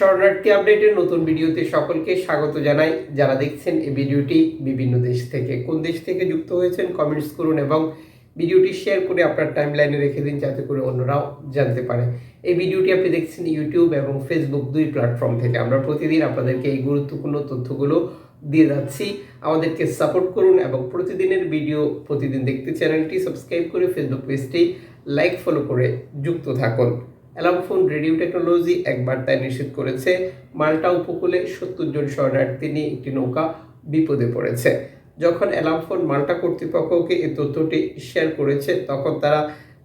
শরণার্থী আপডেটের নতুন ভিডিওতে সকলকে স্বাগত জানাই। যারা দেখছেন এই ভিডিওটি বিভিন্ন দেশ থেকে, কোন দেশ থেকে যুক্ত হয়েছেন কমেন্টস করুন এবং ভিডিওটি শেয়ার করে আপনার টাইম লাইনে রেখে দিন যাতে করে অন্যরাও জানতে পারে। এই ভিডিওটি আপনি দেখছেন ইউটিউব এবং ফেসবুক দুই প্ল্যাটফর্ম থেকে। আমরা প্রতিদিন আপনাদেরকে এই গুরুত্বপূর্ণ তথ্যগুলো দিয়ে যাচ্ছি। আমাদেরকে সাপোর্ট করুন এবং প্রতিদিনের ভিডিও, প্রতিদিন দেখতে চ্যানেলটি সাবস্ক্রাইব করে ফেসবুক পেজটি লাইক, ফলো করে যুক্ত থাকুন। অ্যালামফোন রেডিও টেকনোলজি এক বার্তায় নিষেধ করেছে। মাল্টা উপকূলে সত্তর জন শরণার্থী নিয়ে একটি নৌকা বিপদে পড়েছে। যখন অ্যালামফোন মাল্টা কর্তৃপক্ষকে এই তথ্যটি শেয়ার করেছে, তখন তারা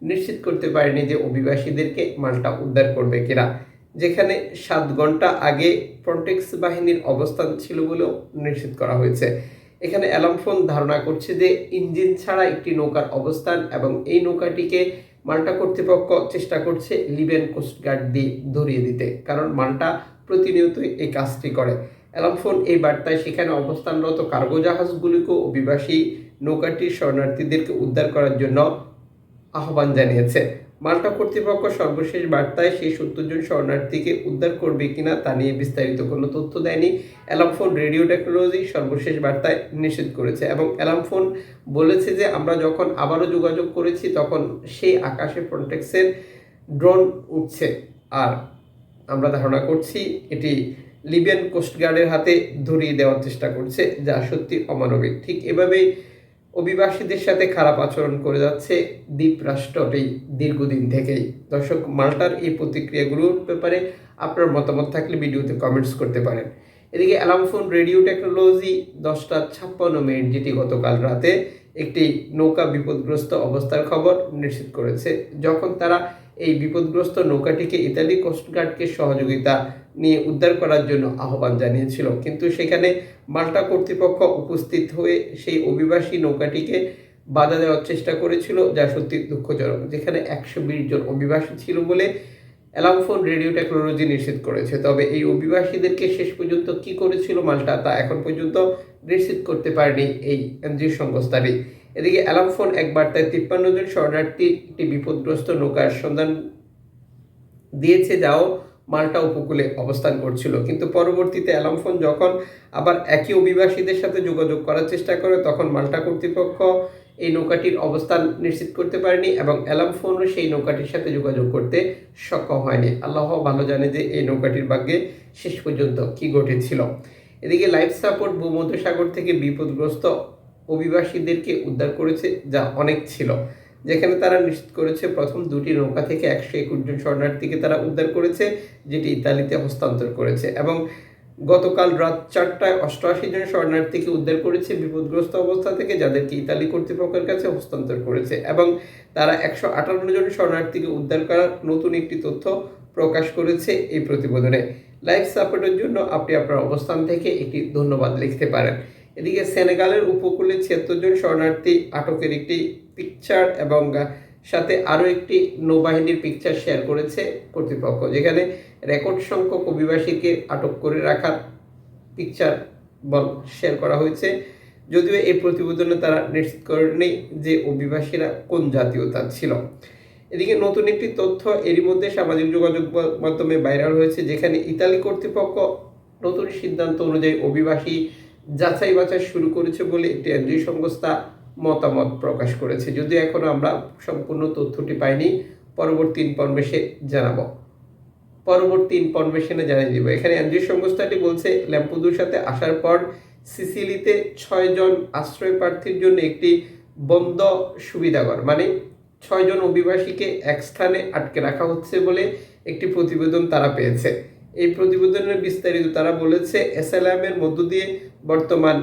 নিশ্চিত করতে পারেনি যে অভিবাসীদেরকে মাল্টা উদ্ধার করবে কিনা। যেখানে সাত ঘণ্টা আগে ফ্রন্টেক্স বাহিনীর অবস্থান ছিল বলেও নিশ্চিত করা হয়েছে। এখানে অ্যালামফোন ধারণা করছে যে ইঞ্জিন ছাড়া একটি নৌকার অবস্থান এবং এই নৌকাটিকে মাল্টা কর্তৃপক্ষ চেষ্টা করছে লিবিয়ান কোস্টগার্ড দিয়ে ধরিয়ে দিতে, কারণ মাল্টা প্রতিনিয়ত এই কাজটি করে। অ্যালামফোন এই বার্তায় সেখানে অবস্থানরত কার্গো জাহাজগুলিকেও অভিবাসী নৌকাটির শরণার্থীদেরকে উদ্ধার করার জন্য আহ্বান জানিয়েছে। মাল্টা কর্তৃপক্ষ সর্বশেষ বার্তায় সেই সত্তর জন শরণার্থীকে উদ্ধার করবে কিনা তা নিয়ে বিস্তারিত কোনো তথ্য দেয়নি। অ্যালামফোন রেডিও টেকনোলজি সর্বশেষ বার্তায় নিষেধ করেছে এবং অ্যালামফোন বলেছে যে আমরা যখন আবারও যোগাযোগ করেছি তখন সেই আকাশে ফ্রন্টেক্সের ড্রোন উঠছে। আর আমরা ধারণা করছি এটি লিবিয়ান কোস্টগার্ডের হাতে ধরিয়ে দেওয়ার চেষ্টা করছে, যা সত্যি অমানবিক। ঠিক এভাবেই অভিবাসীদের সাথে খারাপ আচরণ করে যাচ্ছে দ্বীপ রাষ্ট্রটি দীর্ঘদিন থেকেই। দর্শক, মাল্টার এই প্রতিক্রিয়াগুলোর ব্যাপারে আপনার মতামত থাকলে ভিডিওতে কমেন্টস করতে পারেন। এদিকে অ্যালামফোন রেডিও টেকনোলজি, দশটা ছাপ্পান্ন মিনিট যেটি গতকাল রাতে একটি নৌকা বিপদগ্রস্ত অবস্থার খবর নিশ্চিত করেছে। যখন তারা এই বিপদগ্রস্ত নৌকাটিকে ইতালি কোস্টগার্ডকে সহযোগিতা নিয়ে উদ্ধার করার জন্য আহ্বান জানিয়েছিল, কিন্তু সেখানে মাল্টা কর্তৃপক্ষ উপস্থিত হয়ে সেই অভিবাসী নৌকাটিকে বাধা দেওয়ার চেষ্টা করেছিল, যা সত্যি দুঃখজনক, যেখানে একশো বিশ জন অভিবাসী ছিল বলে অ্যালামফোন রেডিও টেকনোলজি নিশ্চিত করেছে। তবে এই অভিবাসীদেরকে শেষ পর্যন্ত কি করেছিল মাল্টা তা এখন পর্যন্ত নিশ্চিত করতে পারেনি এই এনজিও সংস্থাটি। এদিকে অ্যালামফোন এক বার্তায় তিপ্পান্ন জন শরণার্থী একটি বিপদগ্রস্ত নৌকার সন্ধান দিয়েছে, যাও মাল্টা উপকূলে অবস্থান করছিল। কিন্তু পরবর্তীতে অ্যালামফোন যখন আবার একই অভিবাসীদের সাথে যোগাযোগ করার চেষ্টা করে, তখন মাল্টা কর্তৃপক্ষ এই নৌকাটির অবস্থান নিশ্চিত করতে পারেনি এবং অ্যালামফোনও সেই নৌকাটির সাথে যোগাযোগ করতে সক্ষম হয়নি। আল্লাহ ভালো জানে যে এই নৌকাটির ভাগ্যে শেষ পর্যন্ত কি ঘটেছিল। এদিকে লাইফ সাপোর্ট ভূমধ্যসাগর থেকে বিপদগ্রস্ত অভিবাসীদেরকে উদ্ধার করেছে যা অনেক ছিল, যেখানে তারা নিশ্চিত করেছে প্রথম দুটি নৌকা থেকে একশো একুশ জন শরণার্থীকে তারা উদ্ধার করেছে, যেটি ইতালিতে হস্তান্তর করেছে এবং গতকাল রাত চারটায় অষ্টআশি জন শরণার্থীকে উদ্ধার করেছে, বিপদগ্রস্ত অবস্থা থেকে যাদেরকে ইতালি কর্তৃপক্ষের কাছে হস্তান্তর করেছে এবং তারা একশো আটান্ন জন শরণার্থীকে উদ্ধার করার নতুন একটি তথ্য প্রকাশ করেছে এই প্রতিবেদনে। লাইফ সাপোর্টের জন্য আপনি আপনার অবস্থান থেকে একটি ধন্যবাদ লিখতে পারেন। এদিকে সেনেগালের উপকূলে ছিয়াত্তর জন শরণার্থী আটকের একটি পিকচার এবং সাথে আরও একটি নৌবাহিনীর পিকচার শেয়ার করেছে কর্তৃপক্ষ, যেখানে রেকর্ড সংখ্যক অভিবাসীকে আটক করে রাখার পিকচার বল শেয়ার করা হয়েছে। যদিও এই প্রতিবেদনে তারা নিশ্চিত করেনি যে অভিবাসীরা কোন জাতীয়তা ছিল। এদিকে নতুন একটি তথ্য এরই মধ্যে সামাজিক যোগাযোগ মাধ্যমে ভাইরাল হয়েছে, যেখানে ইতালি কর্তৃপক্ষ নতুন সিদ্ধান্ত অনুযায়ী অভিবাসী যাচাই বাছাই শুরু করেছে বলে একটি এনজিও সংস্থা মতামত প্রকাশ করেছে। যদিও এখনও আমরা সম্পূর্ণ তথ্যটি পাইনি, পরবর্তী ইনফরমেশন জানাব। পরবর্তী ইনফরমেশনে জানিয়ে দিব। এখানে এনজিও সংস্থাটি বলছে, ল্যাম্পুদুর সাথে আসার পর সিসিলিতে ছয়জন আশ্রয় প্রার্থীর জন্য একটি বন্ধ সুবিধাঘর মানে ছয়জন অভিবাসীকে এক স্থানে আটকে রাখা হচ্ছে বলে একটি প্রতিবেদন তারা পেয়েছে। এই প্রতিবেদনের বিস্তারিত তারা বলেছে এস এসএলএমের মধ্য দিয়ে বর্তমান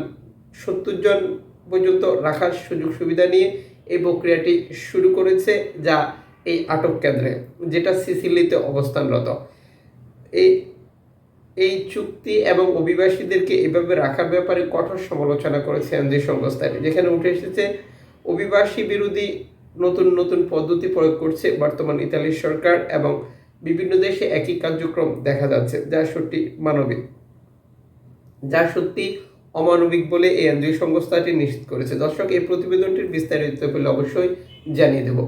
সত্তর জন পর্যন্ত রাখার সুযোগ সুবিধা নিয়ে এই প্রক্রিয়াটি শুরু করেছে যা এই আটক কেন্দ্রে, যেটা সিসিলিতে অবস্থানরত। এই এই চুক্তি এবং অভিবাসীদেরকে এভাবে রাখার ব্যাপারে কঠোর সমালোচনা করেছে এনজি সংস্থাটি, যেখানে উঠে এসেছে, অভিবাসী বিরোধী নতুন নতুন পদ্ধতি প্রয়োগ করছে বর্তমান ইতালির সরকার এবং বিভিন্ন দেশে একই কার্যক্রম দেখা যাচ্ছে, যা সত্যি মানবিক। যা সত্যি অমানবিক বলে এই এনজিও সংস্থাটি নিশ্চিত করেছে। দর্শক, এই প্রতিবেদনটির বিস্তারিত পেলে অবশ্যই জানিয়ে দেব।